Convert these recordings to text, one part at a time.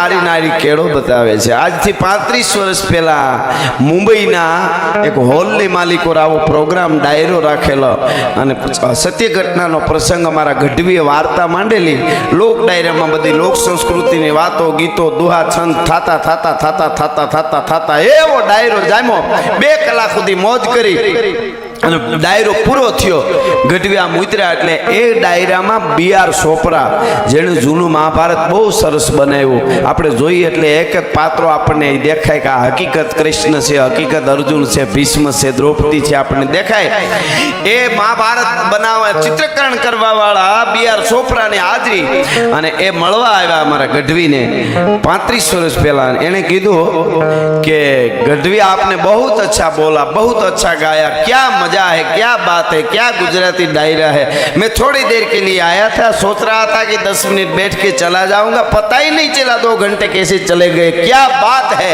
નારી નારી કેળો બતાવે છે. આજથી પાંત્રીસ વર્ષ પહેલા મુંબઈના એક હોલની માલિકો આવો પ્રોગ્રામ ડાયરો રાખેલો અને સત્ય ઘટનાનો પ્રસંગ અમારા ગઢવીએ વાર્તા માંડેલી. લોક ડાયરામાં બધી લોક સંસ્કૃતિની વાતો, ગીતો, દુહા, છંદ, થાતા થાતા થાતા થાતા થાતા થાતા એવો ડાયરો જામ્યો. બે કલાક સુધી મોજ કરી. અને ડાયરો પૂરો થયો. ગઢવી આમ એટલે એ ડાયરામાં બી આર સોપરા, જેણે જૂનું મહાભારત બહુ સરસ બનાવ્યું. આપણે જોઈએ એટલે એક એક પાત્રો આપણને દેખાય કે આ હકીકત કૃષ્ણ છે, હકીકત અર્જુન છે, ભીષ્મ છે, દ્રૌપદી છે, આપણને દેખાય. એ મહાભારત બનાવવા, ચિત્રકરણ કરવાવાળા બી આર સોપરાની હાજરી અને એ મળવા આવ્યા અમારા ગઢવીને પાંત્રીસ વર્ષ પહેલાં. એને કીધું કે ગઢવી આપને બહુ અચ્છા બોલા, બહુ અચ્છા ગાયા, ક્યાં मजा है क्या बात है क्या गुजराती डायरा है मैं थोड़ी देर के लिए आया था सोच रहा था कि दस मिनट बैठ के चला जाऊंगा पता ही नहीं चला दो घंटे कैसे चले गए क्या बात है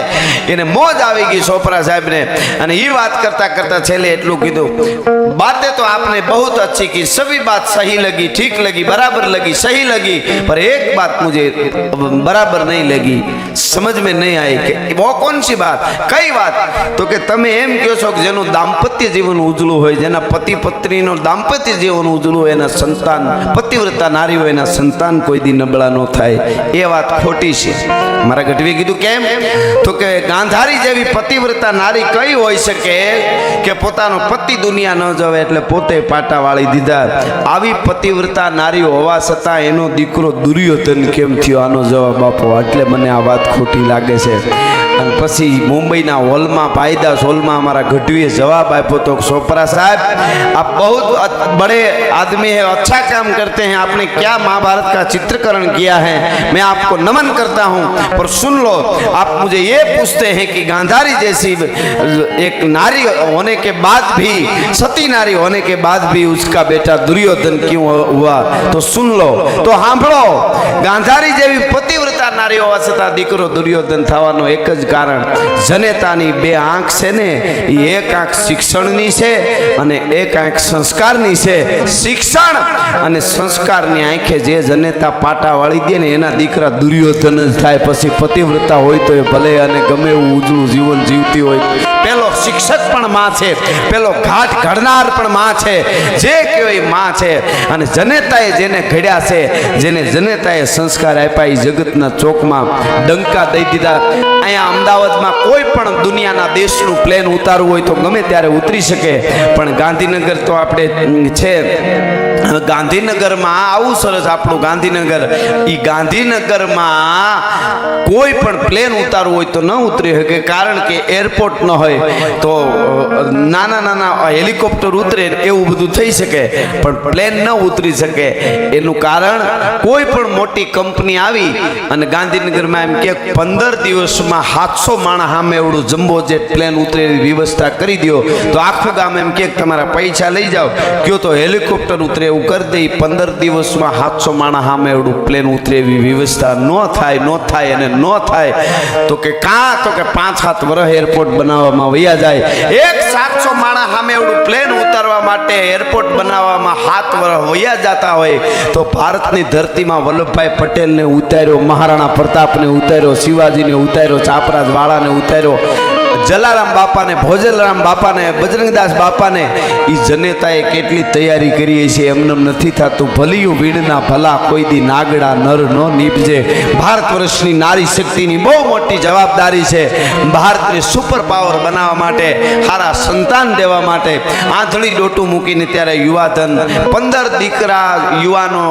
એને મોજ આવી ગઈ સોપરા સાહેબને અને એ વાત કરતા કરતા છેલ્લે એટલું કીધું बातें तो आपने बहुत अच्छी की सभी बात सही लगी ठीक लगी बराबर लगी सही लगी पर एक बात मुझे बराबर नहीं लगी समझ में नहीं आई कि वो कौन सी बात કઈ વાત તો કે તમે એમ કહો છો કે જેનું દાંપત્ય જીવન ઉજળું હોય, જેના પતિ પત્નીનો દાંપત્ય જીવન ઉજળું હોય, એના સંતાન, પતિવ્રતા નારી હોય, એના સંતાન કોઈ દી નબળા ન થાય. એ વાત ખોટી છે. મારા ગઢવીએ કીધું, કેમ? તો કે ગાંધારી જેવી પતિવ્રતા નારી કઈ હોઈ શકે કે પોતાનો પતિ દુનિયા ન જવે એટલે પોતે પાટા વાળી દીધા? આવી પતિવ્રતા નારી હોવા છતાં એનો દીકરો દુર્યોધન કેમ થયો? આનો જવાબ આપો. એટલે મને આ વાત ખોટી લાગે છે. અને પછી મુંબઈના હોલમાં પાયદાસ હોલમાં અમારા ગઢવીએ જવાબ આપ્યો તો સોપરા સાહેબ आप बहुत अ- बड़े आदमी है अच्छा काम करते हैं आपने क्या महाभारत का चित्रीकरण किया है मैं आपको नमन करता हूँ पर सुन लो आप मुझे ये पूछते हैं कि गांधारी जैसी एक नारी होने के बाद भी सती नारी होने के बाद भी उसका बेटा दुर्योधन क्यों हुआ तो सुन लो तो સાંભળો ગાંધારી જેવી પતિવ્રતા નારી હોવા છતાં દીકરો દુર્યોધન થવાનો એક જ કારણ જનેતાની બે આંખ છે ને એ એક આંખ શિક્ષણની છે અને એક આંખ સંસ્કારની છે. શિક્ષણ અને સંસ્કારની આંખે જે જનેતા પાટા વાળી દે ને, એના દીકરા દુર્યોધન જ થાય. પછી પતિવ્રતા હોય તો એ ભલે અને ગમે એવું ઉજળું જીવન જીવતી હોય. શિક્ષક પણ માં છે, પેલો ઘાટ ઘડનાર પણ માં છે, જે કયો માં છે. અને જનેતાએ જેને ઘડ્યા છે, જેને જનેતાએ સંસ્કાર આપ્યા એ જગતના ચોકમાં ડંકા દઈ દીધા. અહીંયા અમદાવાદમાં કોઈ પણ દુનિયાના દેશનું પ્લેન ઉતારવું હોય તો ગમે ત્યારે ઉતરી શકે. પણ ગાંધીનગર તો આપણે છે. ગાંધીનગરમાં આવું સરસ આપણું ગાંધીનગર. એ ગાંધીનગરમાં કોઈ પણ પ્લેન ઉતારવું હોય તો ન ઉતરી શકે, કારણ કે એરપોર્ટ ન હોય, તો નાના નાના હેલિકોપ્ટર ઉતરે એવું બધું થઈ શકે, પણ પ્લેન ન ઉતરી શકે. એનું કારણ, કોઈ પણ મોટી કંપની આવી અને ગાંધીનગરમાં એમ કે પંદર દિવસમાં સાતસો માણસ સામે એવડું જમ્બો જેટ પ્લેન ઉતરે એવી વ્યવસ્થા કરી દો તો આખું ગામ એમ કે તમારા પૈસા લઈ જાઓ. કયો તો હેલિકોપ્ટર ઉતરે એવું કરી દઈ પંદર દિવસમાં સાતસો માણસ સામે એવડું પ્લેન ઉતરે એવી વ્યવસ્થા ન થાય ન થાય અને ન થાય. તો કે કાં, તો કે પાંચ, સાત વર્ષ એરપોર્ટ બનાવવામાં વયા જાય. એક સાતસો માણસ સામે એવડું પ્લેન ઉતારવા માટે એરપોર્ટ બનાવવામાં હાથ વર્ષ વયા જતા હોય તો ભારતની ધરતીમાં વલ્લભભાઈ પટેલને ઉતાર્યો, મહારાણા પ્રતાપને ઉતાર્યો, શિવાજીને ઉતાર્યો ચાપરાજ વાળાને ઉતાર્યો. જલારામ બાપાને ભોજલરામ બાપાને, બજરંગદાસ બાપાને એ જનેતાએ કેટલી તૈયારી કરી છે એમને નથી થતું. ભલિયું વીણના ભલા કોઈ દી નાગડા નર ન નીપજે. ભારત વર્ષની નારી શક્તિની બહુ મોટી જવાબદારી છે. ભારતને સુપર પાવર બનાવવા માટે સારા સંતાન દેવા માટે આંધળી ડોટું મૂકીને ત્યારે યુવાધન, પંદર દીકરા યુવાનો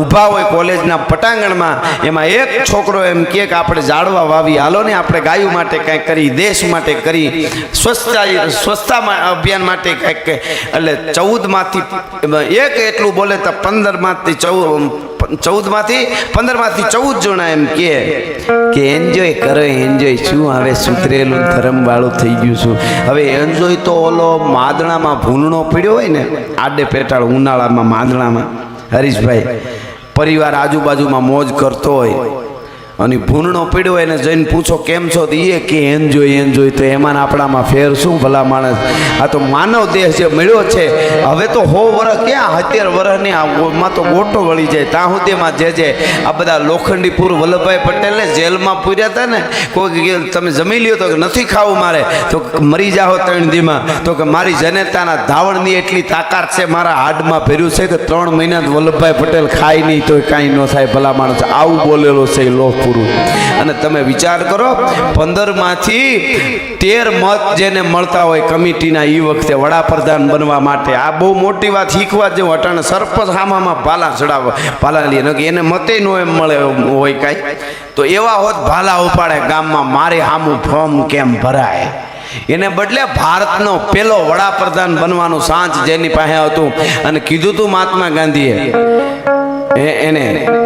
ઊભા હોય કોલેજના પટાંગણમાં, એમાં એક છોકરો એમ કે આપણે જાળવા વાવી. હાલો ને, આપણે ગાયું માટે કંઈક કરી, દેશ માટે કરી સ્વચ્છતા સ્વચ્છતા અભિયાન માટે કંઈક એટલે ચૌદમાંથી, એક એટલું બોલે તો પંદરમાંથી ચૌદ ચૌદમાંથી, પંદરમાંથી ચૌદ જણા એમ કે કે એન્જોય કરો એન્જોય શું હવે સુધરેલું ધરમવાળું થઈ ગયું છું. હવે એન્જોય તો ઓલો માદણામાં ભૂલણો પીડ્યો હોય ને, આડે પેટાળ ઉનાળામાં માદણામાં. હરીશભાઈ, પરિવાર આજુબાજુમાં મોજ કરતો હોય. અને ભૂનનો પીડ્યો એને જઈને પૂછો કેમ છો તો એ કે એન જોઈ એન જોઈ તો એમાં આપણામાં ફેર શું ભલા માણસ? આ તો માનવ દેહ જે મળ્યો છે, હવે તો હો વર્ષ ક્યાં? અત્યાર વર્ષની માં તો ગોટો વળી જાય. ત્યાં સુધીમાં જે જે આ બધા લોખંડીપુર વલ્લભભાઈ પટેલે જેલમાં પૂર્યા હતા ને કોઈ તમે જમી લ્યો તો કે નથી ખાવું મારે. તો મરી જાઓ ત્રણ દીમાં. તો કે મારી જનેતાના ધાવણની એટલી તાકાત છે, મારા હાડમાં ભર્યું છે કે ત્રણ મહિના વલ્લભભાઈ પટેલ ખાય નહીં તો કાંઈ ન થાય ભલા માણસ. આવું બોલેલો છે લોહ પૂરું અને તમે વિચાર કરો, પંદરમાંથી તેર મત જેને મળતા હોય કમિટીના એ વખતે વડાપ્રધાન બનવા માટે. આ બહુ મોટી વાત શીખવા જેવું અટાણે સરપંચ હામામાં ભાલા ચડાવે. ભાલા લઈએ. એને મતે નો એમ મળે હોય કાંઈ. તો એવા હોત ભાલા ઉપાડે ગામમાં, મારે હામું ફોર્મ કેમ ભરાય? એને બદલે ભારતનો પેલો વડાપ્રધાન બનવાનું સાંજ જેની પાસે હતું. અને કીધું તું મહાત્મા ગાંધીએ એને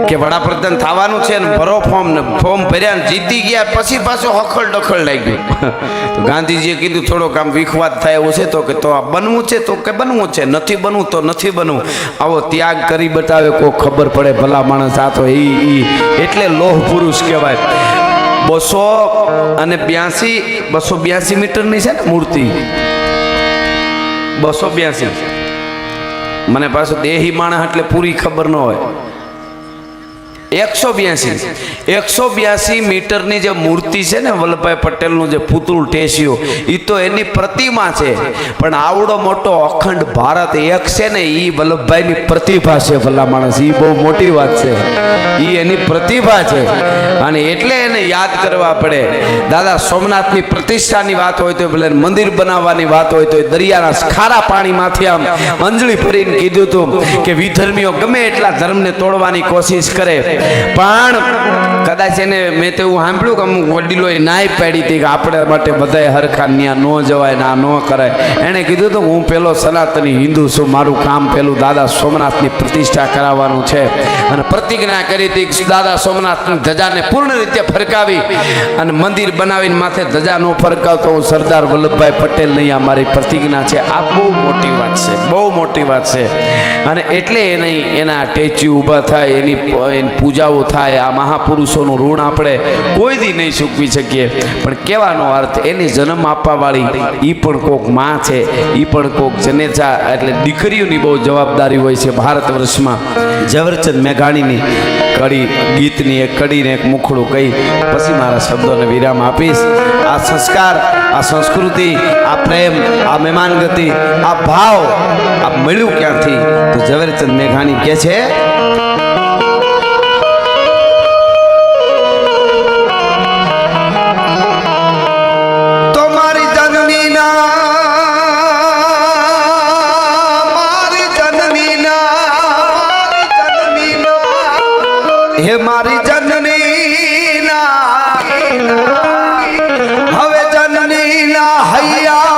કે વડાપ્રધાન થવાનું છે ને ભરો ફોર્મ ને ફોર્મ ભર્યા ને જીતી ગયા, પછી પાછું હખડ ડખડ લાગ્યું. તો ગાંધીજીએ કીધું, થોડોક આમ વિખવાદ થાય એવું છે તો કે તો આ બનવું છે, તો કે બનવું છે, નથી બનવું તો નથી બનવું. આવો ત્યાગ કરી બતાવે, કોઈ ખબર પડે ભલા માણસ આ તો ઈ, એટલે લોહ પુરુષ કહેવાય. બસો અને બ્યાસી, બસો બ્યાસી મીટરની છે ને મૂર્તિ. બસો બ્યાસી. મને પાછું દેહી માણસ એટલે પૂરી ખબર ન હોય. એકસો બ્યાસી. એકસો બ્યાસી મીટરની જે મૂર્તિ છે ને વલ્લભભાઈ પટેલનું જે પૂતળું ટેસ્યું એ તો એની પ્રતિમા છે. પણ આવડો મોટો અખંડ ભારત એક છે ને એ વલ્લભભાઈની પ્રતિભા છે ભલા માણસ. એ બહુ મોટી વાત છે. એ એની પ્રતિભા છે. અને એટલે એને યાદ કરવા પડે. દાદા, સોમનાથની પ્રતિષ્ઠાની વાત હોય તો ભલે મંદિર બનાવવાની વાત હોય તો દરિયાના ખારા પાણીમાંથી આમ અંજળી ભરીને કીધું હતું કે વિધર્મીઓ ગમે એટલા ધર્મને તોડવાની કોશિશ કરે પણ કદાચ એને મેં તો એવું સાંભળ્યું કે અમુક વડીલો નાય પાડી હતી કે આપણે માટે બધાય હરખા ન્યા ન જવાય ના ન કરાય. એણે કીધું તો હું પેલો સનાતની હિન્દુ છું, મારું કામ પેલું દાદા સોમનાથની પ્રતિષ્ઠા કરાવવાનું છે. અને પ્રતિજ્ઞા કરી હતી દાદા સોમનાથની ધજાને પૂર્ણ રીતે ફરકાવી અને મંદિર બનાવીને માથે ધજા નો ફરકાવતો હું સરદાર વલ્લભભાઈ પટેલ નહીં આ મારી પ્રતિજ્ઞા છે. આ બહુ મોટી વાત છે, બહુ મોટી વાત છે. અને એટલે એને એના ટેચ્યુ ઊભા થાય, એની એની પૂજાઓ થાય, આ મહાપુરુષોનું ઋણ આપણે કોઈ દી નહીં ચૂકવી શકીએ. પણ કહેવાનો અર્થ, એની જન્મ આપવાવાળી એ પણ કોકમાં છે એ પણ કોક જનેચા એટલે દીકરીઓની બહુ જવાબદારી હોય છે ભારત વર્ષમાં. ઝવેરચંદ મેઘાણીની કડી, ગીતની એક કડીને એક મુખડું કહી, પછી મારા શબ્દોને વિરામ આપીશ. આ સંસ્કાર, આ સંસ્કૃતિ, આ પ્રેમ, આ મહેમાન ગતિ આ ભાવ, આ મળ્યું ક્યાંથી? તો ઝવેરચંદ મેઘાણી કહે છે হাইয়া